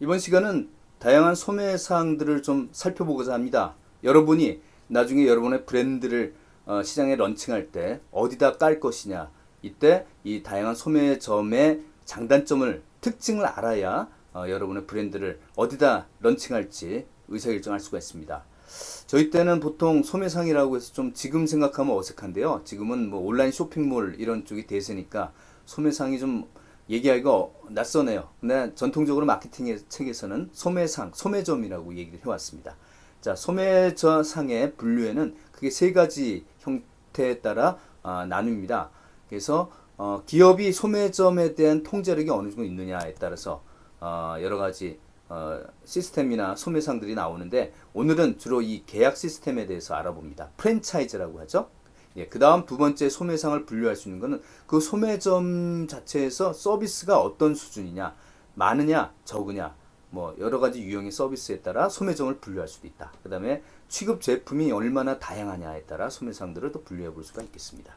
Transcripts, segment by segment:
이번 시간은 다양한 소매 사항들을 좀 살펴보고자 합니다. 여러분이 나중에 여러분의 브랜드를 어, 시장에 런칭할 때 어디다 깔 것이냐 이때 이 다양한 소매점의 장단점을 특징을 알아야 어, 여러분의 브랜드를 어디다 런칭할지 의사결정할 수가 있습니다. 저희 때는 보통 소매상이라고 해서 좀 지금 생각하면 어색한데요. 지금은 뭐 온라인 쇼핑몰 이런 쪽이 대세니까 소매상이 좀 얘기하기가 어- 낯서네요. 근데 전통적으로 마케팅 책에서는 소매상, 소매점이라고 얘기를 해왔습니다. 자, 소매상의 분류에는 크게 세 가지 형태에 따라 아, 나눕니다. 그래서 어, 기업이 소매점에 대한 통제력이 어느 정도 있느냐에 따라서 어, 여러 가지 어, 시스템이나 소매상들이 나오는데 오늘은 주로 이 계약 시스템에 대해서 알아봅니다. 프랜차이즈라고 하죠. 예, 그 다음 두 번째 소매상을 분류할 수 있는 것은 그 소매점 자체에서 서비스가 어떤 수준이냐, 많으냐, 적으냐, 뭐 여러 가지 유형의 서비스에 따라 소매점을 분류할 수도 있다. 그 다음에 취급 제품이 얼마나 다양하냐에 따라 소매상들을 또 분류해 볼 수가 있겠습니다.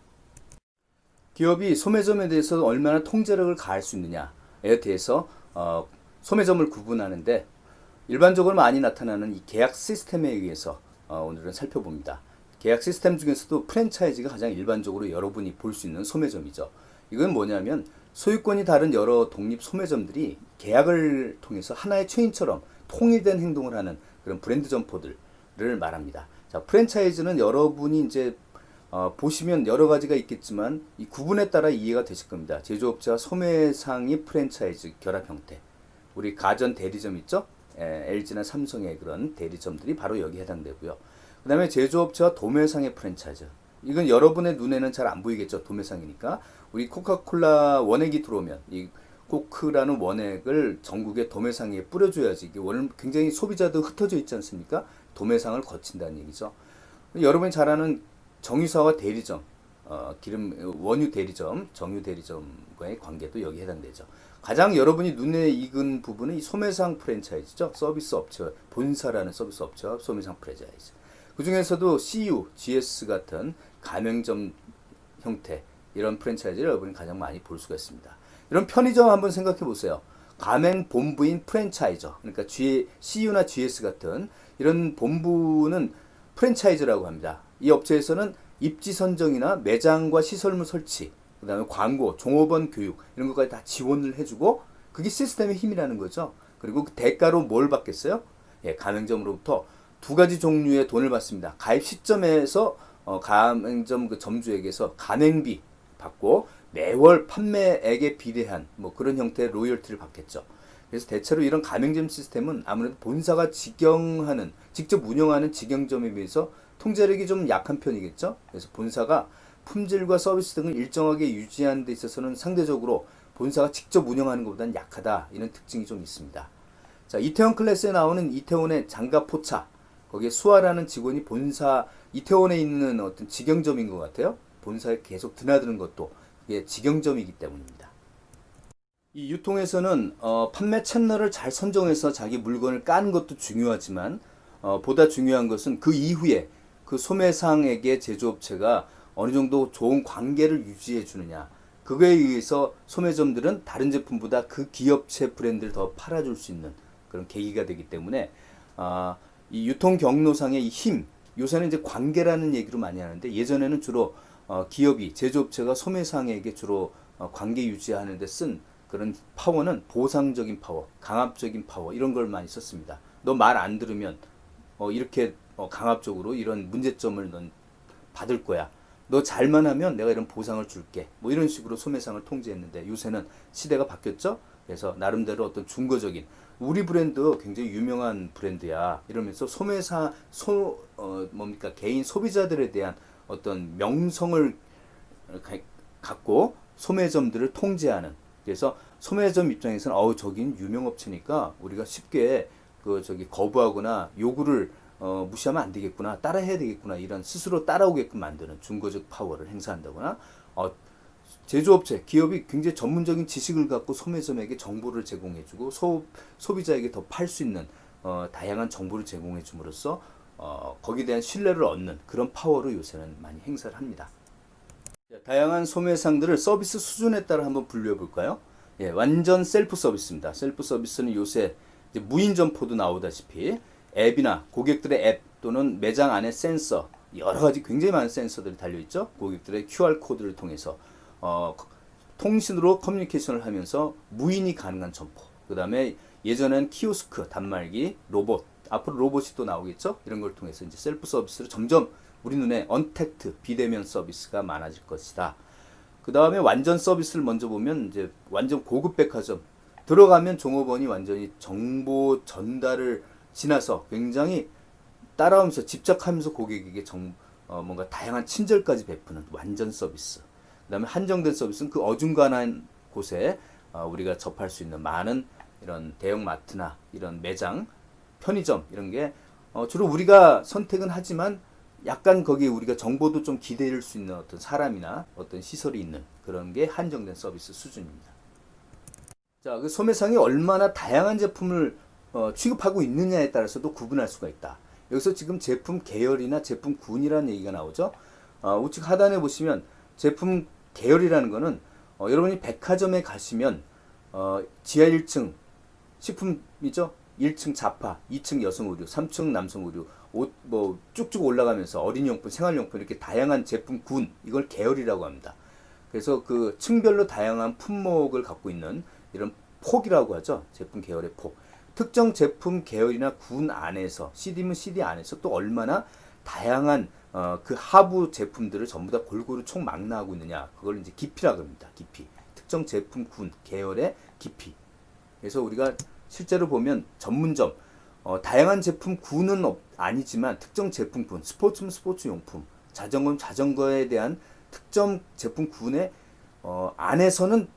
기업이 소매점에 대해서 얼마나 통제력을 가할 수 있느냐에 대해서 어, 소매점을 구분하는데 일반적으로 많이 나타나는 이 계약 시스템에 의해서 어, 오늘은 살펴봅니다. 계약 시스템 중에서도 프랜차이즈가 가장 일반적으로 여러분이 볼 수 있는 소매점이죠. 이건 뭐냐면 소유권이 다른 여러 독립 소매점들이 계약을 통해서 하나의 체인처럼 통일된 행동을 하는 그런 브랜드 점포들을 말합니다. 자, 프랜차이즈는 여러분이 이제 어, 보시면 여러 가지가 있겠지만 이 구분에 따라 이해가 되실 겁니다. 제조업체와 소매상의 프랜차이즈 결합 형태. 우리 가전 대리점 있죠? 에, LG나 삼성의 그런 대리점들이 바로 여기 해당되고요. 그 다음에 제조업체와 도매상의 프랜차이즈. 이건 여러분의 눈에는 잘 안 보이겠죠. 도매상이니까. 우리 코카콜라 원액이 들어오면 이 코크라는 원액을 전국의 도매상에 뿌려줘야지 이게 오늘 굉장히 소비자도 흩어져 있지 않습니까? 도매상을 거친다는 얘기죠. 여러분이 잘 아는 정유사와 대리점, 어, 기름 원유 대리점, 정유 대리점과의 관계도 여기 해당되죠. 가장 여러분이 눈에 익은 부분은 이 소매상 프랜차이즈죠. 서비스 업체, 본사라는 서비스 업체와 소매상 프랜차이즈. 그 중에서도 CU, GS 같은 가맹점 형태 이런 프랜차이즈를 여러분이 가장 많이 볼 수가 있습니다. 이런 편의점 한번 생각해 보세요. 가맹 본부인 프랜차이저, 그러니까 G, CU나 GS 같은 이런 본부는 프랜차이즈라고 합니다. 이 업체에서는 입지 선정이나 매장과 시설물 설치, 그 다음에 광고, 종업원 교육 이런 것까지 다 지원을 해주고 그게 시스템의 힘이라는 거죠. 그리고 그 대가로 뭘 받겠어요? 예, 가맹점으로부터 두 가지 종류의 돈을 받습니다. 가입 시점에서 어, 가맹점 그 점주에게서 가맹비 받고 매월 판매액에 비례한 뭐 그런 형태의 로열티를 받겠죠. 그래서 대체로 이런 가맹점 시스템은 아무래도 본사가 직영하는 직접 운영하는 직영점에 비해서 통제력이 좀 약한 편이겠죠. 그래서 본사가 품질과 서비스 등을 일정하게 유지하는 데 있어서는 상대적으로 본사가 직접 운영하는 것보다는 약하다 이런 특징이 좀 있습니다. 자 이태원 클래스에 나오는 이태원의 장갑 포차 거기에 수아라는 직원이 본사 이태원에 있는 어떤 직영점인 것 같아요. 본사에 계속 드나드는 것도 이게 직영점이기 때문입니다. 이 유통에서는 어, 판매 채널을 잘 선정해서 자기 물건을 까는 것도 중요하지만 어, 보다 중요한 것은 그 이후에 그 소매상에게 제조업체가 어느 정도 좋은 관계를 유지해 주느냐. 그거에 의해서 소매점들은 다른 제품보다 그 기업체 브랜드를 더 팔아줄 수 있는 그런 계기가 되기 때문에 아, 이 유통 경로상의 이 힘, 요새는 이제 관계라는 얘기로 많이 하는데 예전에는 주로 어, 기업이 제조업체가 소매상에게 주로 어, 관계 유지하는 데 쓴 그런 파워는 보상적인 파워, 강압적인 파워 이런 걸 많이 썼습니다. 너 말 안 들으면 어, 이렇게 어, 강압적으로 이런 문제점을 넌 받을 거야. 너 잘만 하면 내가 이런 보상을 줄게. 뭐 이런 식으로 소매상을 통제했는데 요새는 시대가 바뀌었죠. 그래서 나름대로 어떤 중거적인 우리 브랜드 굉장히 유명한 브랜드야. 이러면서 소매사 소 어, 뭡니까? 개인 소비자들에 대한 어떤 명성을 가- 갖고 소매점들을 통제하는. 그래서 소매점 입장에서는 어우 저긴 유명 업체니까 우리가 쉽게 그 저기 거부하거나 요구를 어, 무시하면 안 되겠구나 따라해야 되겠구나 이런 스스로 따라오게끔 만드는 중거적 파워를 행사한다거나 어, 제조업체 기업이 굉장히 전문적인 지식을 갖고 소매점에게 정보를 제공해주고 소, 소비자에게 더 팔 수 있는 어, 다양한 정보를 제공해 줌으로써 어, 거기에 대한 신뢰를 얻는 그런 파워를 요새는 많이 행사를 합니다. 자, 다양한 소매상들을 서비스 수준에 따라 한번 분류해 볼까요? 예, 완전 셀프 서비스입니다. 셀프 서비스는 요새 무인 점포도 나오다시피 앱이나 고객들의 앱 또는 매장 안에 센서 여러 가지 굉장히 많은 센서들이 달려 있죠. 고객들의 QR 코드를 통해서 어, 통신으로 커뮤니케이션을 하면서 무인이 가능한 점포. 그 다음에 예전엔 키오스크, 단말기, 로봇. 앞으로 로봇이 또 나오겠죠. 이런 걸 통해서 이제 셀프 서비스로 점점 우리 눈에 언택트 비대면 서비스가 많아질 것이다. 그 다음에 완전 서비스를 먼저 보면 이제 완전 고급 백화점 들어가면 종업원이 완전히 정보 전달을 지나서 굉장히 따라오면서 집착하면서 고객에게 정, 어, 뭔가 다양한 친절까지 베푸는 완전 서비스. 그다음에 한정된 서비스는 그 어중간한 곳에 어, 우리가 접할 수 있는 많은 이런 대형 마트나 이런 매장, 편의점 이런 게 어, 주로 우리가 선택은 하지만 약간 거기에 우리가 정보도 좀 기대할 수 있는 어떤 사람이나 어떤 시설이 있는 그런 게 한정된 서비스 수준입니다. 자, 그 소매상이 얼마나 다양한 제품을 어, 취급하고 있느냐에 따라서도 구분할 수가 있다. 여기서 지금 제품 계열이나 제품 군이라는 얘기가 나오죠. 어, 우측 하단에 보시면 제품 계열이라는 거는 어, 여러분이 백화점에 가시면 어, 지하 1층 식품이죠. 1층 자파, 2층 여성 의류, 3층 남성 의류, 옷 뭐 쭉쭉 올라가면서 어린이용품, 생활용품 이렇게 다양한 제품 군 이걸 계열이라고 합니다. 그래서 그 층별로 다양한 품목을 갖고 있는 이런 폭이라고 하죠. 제품 계열의 폭. 특정 제품 계열이나 군 안에서 CD면 CD 안에서 또 얼마나 다양한 어, 그 하부 제품들을 전부 다 골고루 총 망라하고 있느냐 그걸 이제 깊이라고 합니다. 깊이. 특정 제품 군 계열의 깊이. 그래서 우리가 실제로 보면 전문점 어, 다양한 제품 군은 없- 아니지만 특정 제품 군 스포츠면 스포츠 용품 자전거는 자전거에 대한 특정 제품 군의 어, 안에서는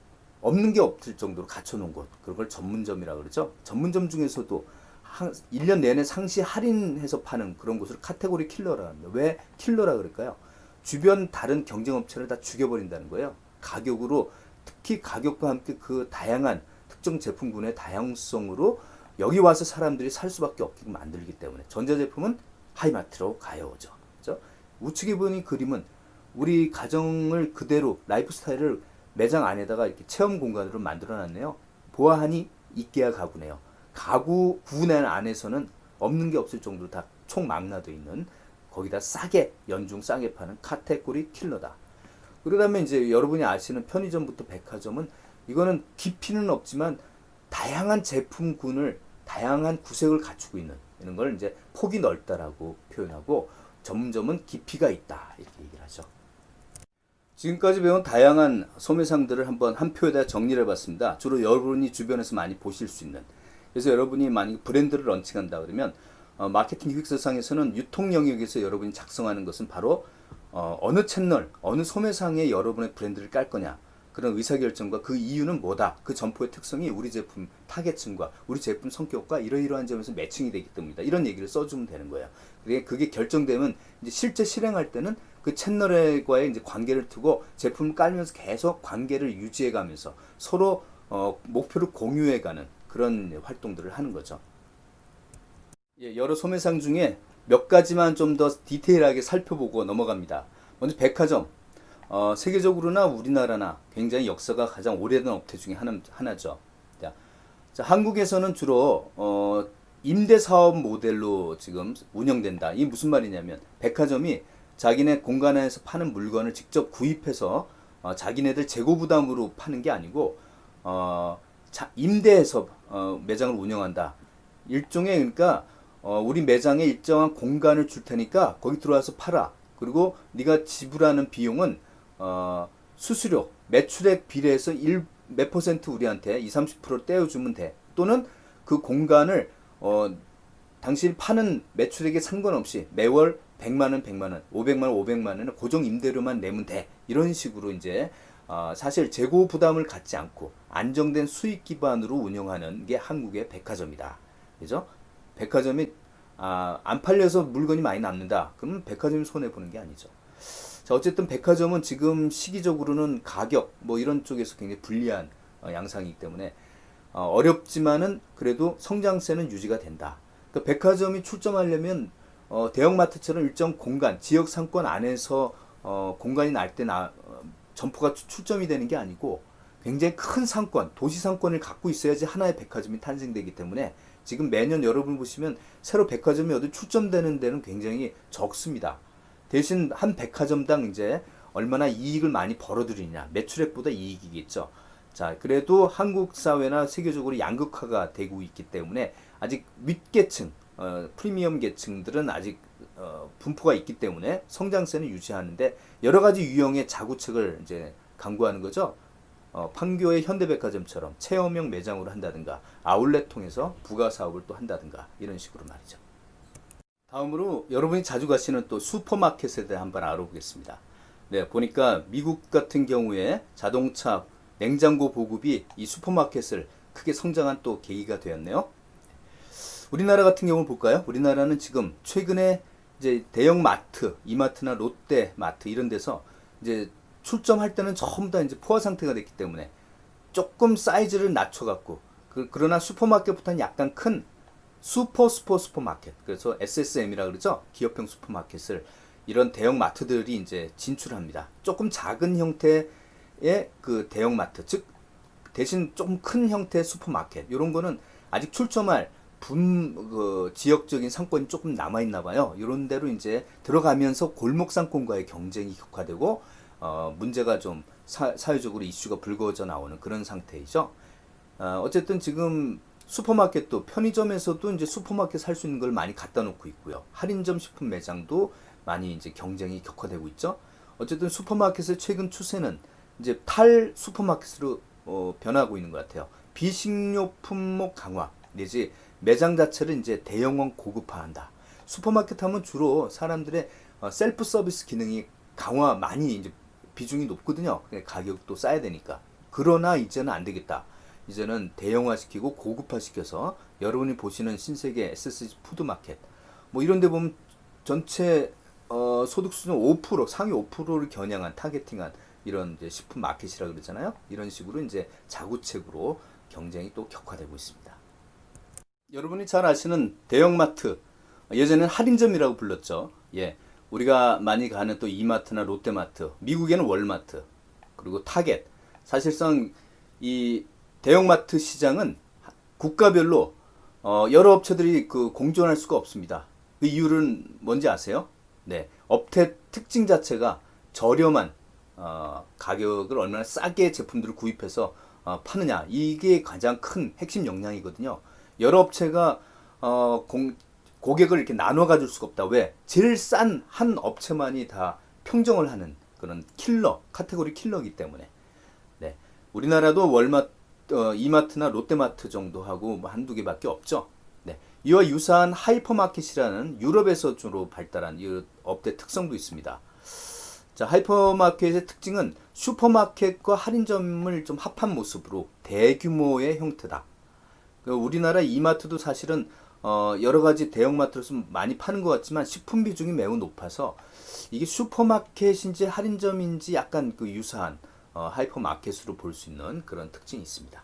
없는 게 없을 정도로 갖춰놓은 곳 그런 걸 전문점이라고 그러죠 전문점 중에서도 한, 1년 내내 상시 할인해서 파는 그런 곳을 카테고리 킬러라 합니다 왜 킬러라 그럴까요 주변 다른 경쟁 업체를 다 죽여버린다는 거예요 가격으로 특히 가격과 함께 그 다양한 특정 제품군의 다양성으로 여기 와서 사람들이 살 수밖에 없게 만들기 때문에 전자제품은 하이마트로 가요 오죠. 그죠? 우측에 보니 그림은 우리 가정을 그대로 라이프 스타일을 매장 안에다가 이렇게 체험 공간으로 만들어 놨네요. 보아하니 이케아 가구네요. 가구 구내 안에서는 없는 게 없을 정도로 다 총망라돼 있는 거기다 싸게 연중 싸게 파는 카테고리 킬러다. 그러다면 이제 여러분이 아시는 편의점부터 백화점은 이거는 깊이는 없지만 다양한 제품군을 다양한 구색을 갖추고 있는 이런 걸 이제 폭이 넓다라고 표현하고 전문점은 깊이가 있다 이렇게 얘기를 하죠. 지금까지 배운 다양한 소매상들을 한번 한 표에다 정리를 해봤습니다. 주로 여러분이 주변에서 많이 보실 수 있는. 그래서 여러분이 만약 브랜드를 런칭한다 그러면 어, 마케팅 기획서상에서는 유통 영역에서 여러분이 작성하는 것은 바로 어, 어느 채널, 어느 소매상에 여러분의 브랜드를 깔 거냐. 그런 의사결정과 그 이유는 뭐다. 그 점포의 특성이 우리 제품 타겟층과 우리 제품 성격과 이러이러한 점에서 매칭이 되기 때문이다. 이런 얘기를 써주면 되는 거예요. 그게 그게 결정되면 이제 실제 실행할 때는 그 채널과의 이제 관계를 두고 제품을 깔면서 계속 관계를 유지해가면서 서로 어, 목표를 공유해가는 그런 활동들을 하는 거죠. 예, 여러 소매상 중에 몇 가지만 좀 더 디테일하게 살펴보고 넘어갑니다. 먼저 백화점. 어, 세계적으로나 우리나라나 굉장히 역사가 가장 오래된 업체 중에 하나, 하나죠. 자, 자, 한국에서는 주로 어, 임대 사업 모델로 지금 운영된다. 이게 무슨 말이냐면 백화점이 자기네 공간 안에서 파는 물건을 직접 구입해서 어, 자기네들 재고 부담으로 파는 게 아니고 어, 자, 임대해서 어, 매장을 운영한다. 일종의 그러니까 어, 우리 매장에 일정한 공간을 줄 테니까 거기 들어와서 팔아. 그리고 네가 지불하는 비용은 어, 수수료, 매출액 비례해서 1, 몇 퍼센트 우리한테 20, 30% 떼어주면 돼. 또는 그 공간을 어, 당신이 파는 매출액에 상관없이 매월 100만 원, 100만 원, 500만 원, 500만 원을 고정 임대료만 내면 돼. 이런 식으로 이제 어, 사실 재고 부담을 갖지 않고 안정된 수익 기반으로 운영하는 게 한국의 백화점이다. 그죠? 백화점이 아, 안 팔려서 물건이 많이 남는다. 그러면 백화점이 손해 보는 게 아니죠. 자, 어쨌든 백화점은 지금 시기적으로는 가격 뭐 이런 쪽에서 굉장히 불리한 어, 양상이기 때문에 어, 어렵지만은 그래도 성장세는 유지가 된다. 그 백화점이 출점하려면 어, 대형마트처럼 일정 공간, 지역 상권 안에서 어, 공간이 날때 나, 어, 점포가 추- 출점이 되는 게 아니고 굉장히 큰 상권, 도시 상권을 갖고 있어야지 하나의 백화점이 탄생되기 때문에 지금 매년 여러분 보시면 새로 백화점이 어디 출점되는 데는 굉장히 적습니다. 대신 한 백화점당 이제 얼마나 이익을 많이 벌어들이냐 매출액보다 이익이겠죠. 자 그래도 한국 사회나 세계적으로 양극화가 되고 있기 때문에 아직 윗계층 어, 프리미엄 계층들은 아직 어, 분포가 있기 때문에 성장세는 유지하는데 여러 가지 유형의 자구책을 이제 강구하는 거죠. 어, 판교의 현대백화점처럼 체험형 매장으로 한다든가 아울렛 통해서 부가 사업을 또 한다든가 이런 식으로 말이죠. 다음으로 여러분이 자주 가시는 또 슈퍼마켓에 대해 한번 알아보겠습니다. 네, 보니까 미국 같은 경우에 자동차 냉장고 보급이 이 슈퍼마켓을 크게 성장한 또 계기가 되었네요. 우리나라 같은 경우를 볼까요? 우리나라는 지금 최근에 이제 대형 마트, 이마트나 롯데 마트 이런 데서 이제 출점할 때는 전부 다 이제 포화 상태가 됐기 때문에 조금 사이즈를 낮춰갖고 그, 그러나 슈퍼마켓보다는 약간 큰 슈퍼 슈퍼 슈퍼마켓. 그래서 SSM이라 그러죠? 기업형 슈퍼마켓을 이런 대형 마트들이 이제 진출합니다. 조금 작은 형태의 그 대형 마트 즉 대신 조금 큰 형태의 슈퍼마켓. 이런 거는 아직 출점할 분 그 지역적인 상권이 조금 남아 있나 봐요. 이런 데로 이제 들어가면서 골목 상권과의 경쟁이 격화되고 어, 문제가 좀 사, 사회적으로 이슈가 불거져 나오는 그런 상태이죠. 어, 어쨌든 지금 슈퍼마켓도 편의점에서도 이제 슈퍼마켓 살 수 있는 걸 많이 갖다 놓고 있고요. 할인점 식품 매장도 많이 이제 경쟁이 격화되고 있죠. 어쨌든 슈퍼마켓의 최근 추세는 이제 탈 슈퍼마켓으로 어, 변하고 있는 것 같아요. 비식료 품목 강화 내지 매장 자체를 이제 대형원 고급화한다. 슈퍼마켓 하면 주로 사람들의 어, 셀프 서비스 기능이 강화 많이 이제 비중이 높거든요. 가격도 싸야 되니까. 그러나 이제는 안 되겠다. 이제는 대형화시키고 고급화시켜서 여러분이 보시는 신세계 SSG 푸드마켓 뭐 이런 데 보면 전체 어, 소득 수준 5% 상위 5%를 겨냥한 타겟팅한 이런 식품 마켓이라 그러잖아요. 이런 식으로 이제 자구책으로 경쟁이 또 격화되고 있습니다. 여러분이 잘 아시는 대형마트 예전에는 할인점이라고 불렀죠. 예. 우리가 많이 가는 또 이마트나 롯데마트, 미국에는 월마트, 그리고 타겟. 사실상 이 대형마트 시장은 국가별로 어, 여러 업체들이 그 공존할 수가 없습니다. 그 이유는 뭔지 아세요? 네, 업태 특징 자체가 저렴한 어, 가격을 얼마나 싸게 제품들을 구입해서 어, 파느냐 이게 가장 큰 핵심 역량이거든요. 여러 업체가 어, 공, 고객을 이렇게 나눠 가질 수가 없다. 왜? 제일 싼 한 업체만이 다 평정을 하는 그런 킬러 카테고리 킬러이기 때문에. 네, 우리나라도 월마 어, 이마트나 롯데마트 정도 하고 뭐 한두 개밖에 없죠. 네. 이와 유사한 하이퍼마켓이라는 유럽에서 주로 발달한 이 업대 특성도 있습니다. 자, 하이퍼마켓의 특징은 슈퍼마켓과 할인점을 좀 합한 모습으로 대규모의 형태다. 그 우리나라 이마트도 사실은 어, 여러 가지 대형마트를 좀 많이 파는 것 같지만 식품 비중이 매우 높아서 이게 슈퍼마켓인지 할인점인지 약간 그 유사한 어, 하이퍼마켓으로 볼 수 있는 그런 특징이 있습니다.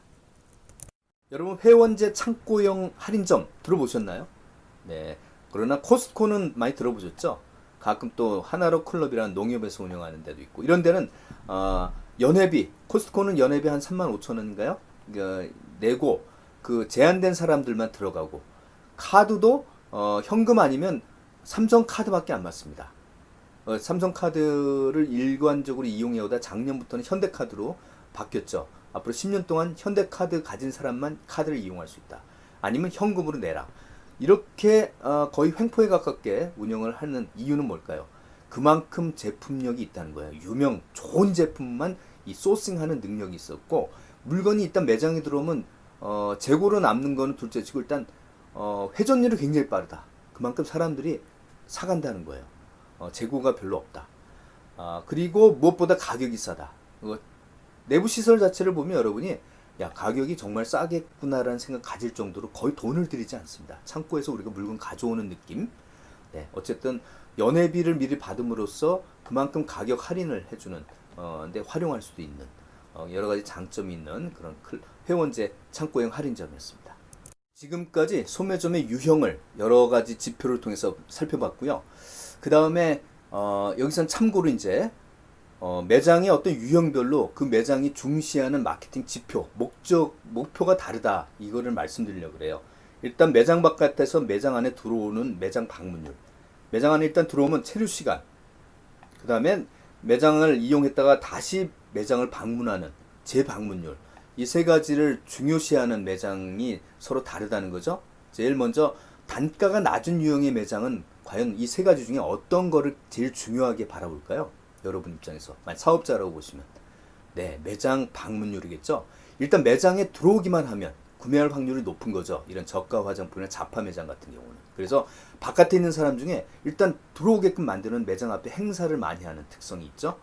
여러분 회원제 창고형 할인점 들어보셨나요? 네. 그러나 코스트코는 많이 들어보셨죠? 가끔 또 하나로 클럽이라는 농협에서 운영하는 데도 있고 이런 데는 어, 연회비 코스트코는 연회비 한 3만 5천 원인가요? 그, 내고 그 제한된 사람들만 들어가고 카드도 어, 현금 아니면 삼성 카드밖에 안 받습니다. 어, 삼성 카드를 일관적으로 이용해오다 작년부터는 현대 카드로 바뀌었죠. 앞으로 10년 동안 현대 카드 가진 사람만 카드를 이용할 수 있다. 아니면 현금으로 내라. 이렇게 어, 거의 횡포에 가깝게 운영을 하는 이유는 뭘까요? 그만큼 제품력이 있다는 거예요. 유명 좋은 제품만 이 소싱하는 능력이 있었고 물건이 일단 매장에 들어오면 어, 재고로 남는 거는 둘째치고 일단 어, 회전율이 굉장히 빠르다. 그만큼 사람들이 사간다는 거예요. 어, 재고가 별로 없다. 아, 그리고 무엇보다 가격이 싸다. 어, 내부 시설 자체를 보면 여러분이 야 가격이 정말 싸겠구나라는 생각 가질 정도로 거의 돈을 들이지 않습니다. 창고에서 우리가 물건 가져오는 느낌. 네, 어쨌든 연회비를 미리 받음으로써 그만큼 가격 할인을 해주는 어, 데 활용할 수도 있는 어, 여러 가지 장점이 있는 그런 클- 회원제 창고형 할인점이었습니다. 지금까지 소매점의 유형을 여러 가지 지표를 통해서 살펴봤고요. 그 다음에 어, 여기선 참고로 이제 어, 매장의 어떤 유형별로 그 매장이 중시하는 마케팅 지표, 목적, 목표가 다르다. 이거를 말씀드리려고 그래요. 일단 매장 바깥에서 매장 안에 들어오는 매장 방문율. 매장 안에 일단 들어오면 체류 시간. 그 다음에 매장을 이용했다가 다시 매장을 방문하는 재방문율. 이 세 가지를 중요시하는 매장이 서로 다르다는 거죠. 제일 먼저 단가가 낮은 유형의 매장은 과연 이 세 가지 중에 어떤 거를 제일 중요하게 바라볼까요? 여러분 입장에서 사업자라고 보시면 네 매장 방문율이겠죠. 일단 매장에 들어오기만 하면 구매할 확률이 높은 거죠. 이런 저가 화장품이나 자파 매장 같은 경우는. 그래서 바깥에 있는 사람 중에 일단 들어오게끔 만드는 매장 앞에 행사를 많이 하는 특성이 있죠.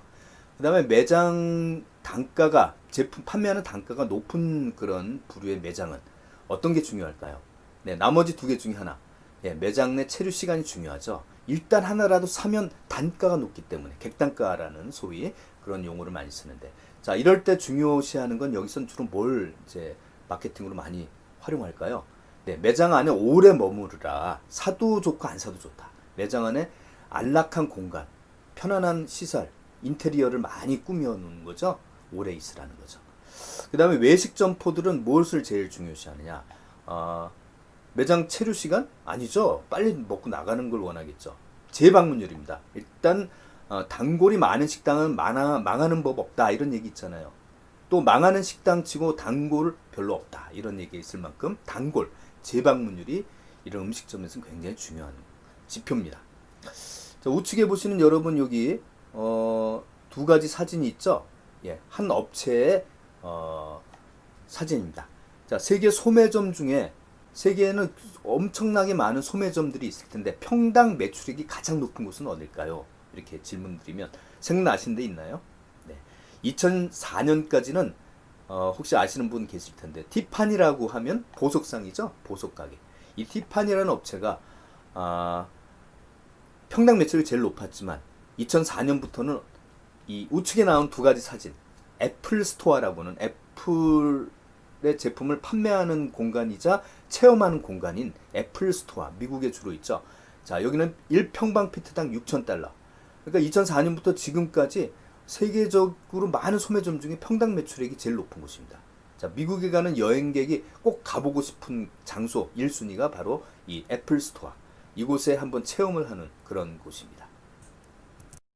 그 다음에 매장 단가가 제품 판매하는 단가가 높은 그런 부류의 매장은 어떤 게 중요할까요? 네, 나머지 두 개 중에 하나. 예, 매장 내 체류 시간이 중요하죠. 일단 하나라도 사면 단가가 높기 때문에 객단가라는 소위 그런 용어를 많이 쓰는데 자 이럴 때 중요시하는 건 여기선 주로 뭘 이제 마케팅으로 많이 활용할까요? 네, 매장 안에 오래 머무르라 사도 좋고 안 사도 좋다. 매장 안에 안락한 공간, 편안한 시설, 인테리어를 많이 꾸며놓는 거죠. 오래 있으라는 거죠. 그 다음에 외식 점포들은 무엇을 제일 중요시 하느냐? 어, 매장 체류 시간? 아니죠. 빨리 먹고 나가는 걸 원하겠죠. 재방문율입니다. 일단 어, 단골이 많은 식당은 많아, 망하는 법 없다 이런 얘기 있잖아요. 또 망하는 식당 치고 단골 별로 없다 이런 얘기 있을 만큼 단골 재방문율이 이런 음식점에서는 굉장히 중요한 지표입니다. 자, 우측에 보시는 여러분 여기 어, 두 가지 사진이 있죠. 예, 한 업체의 어, 사진입니다. 자, 세계 소매점 중에 세계에는 엄청나게 많은 소매점들이 있을 텐데 평당 매출액이 가장 높은 곳은 어딜까요? 이렇게 질문 드리면 생각나신 데 있나요? 네. 2004년까지는 어, 혹시 아시는 분 계실 텐데 티파니라고 하면 보석상이죠 보석 가게 이 티파니라는 업체가 아, 평당 매출이 제일 높았지만 2004년부터는 이 우측에 나온 두 가지 사진 애플 스토어라고는 애플의 제품을 판매하는 공간이자 체험하는 공간인 애플 스토어 미국에 주로 있죠. 자 여기는 1평방 피트당 6,000달러. 그러니까 2004년부터 지금까지 세계적으로 많은 소매점 중에 평당 매출액이 제일 높은 곳입니다. 자 미국에 가는 여행객이 꼭 가보고 싶은 장소 1순위가 바로 이 애플 스토어. 이곳에 한번 체험을 하는 그런 곳입니다.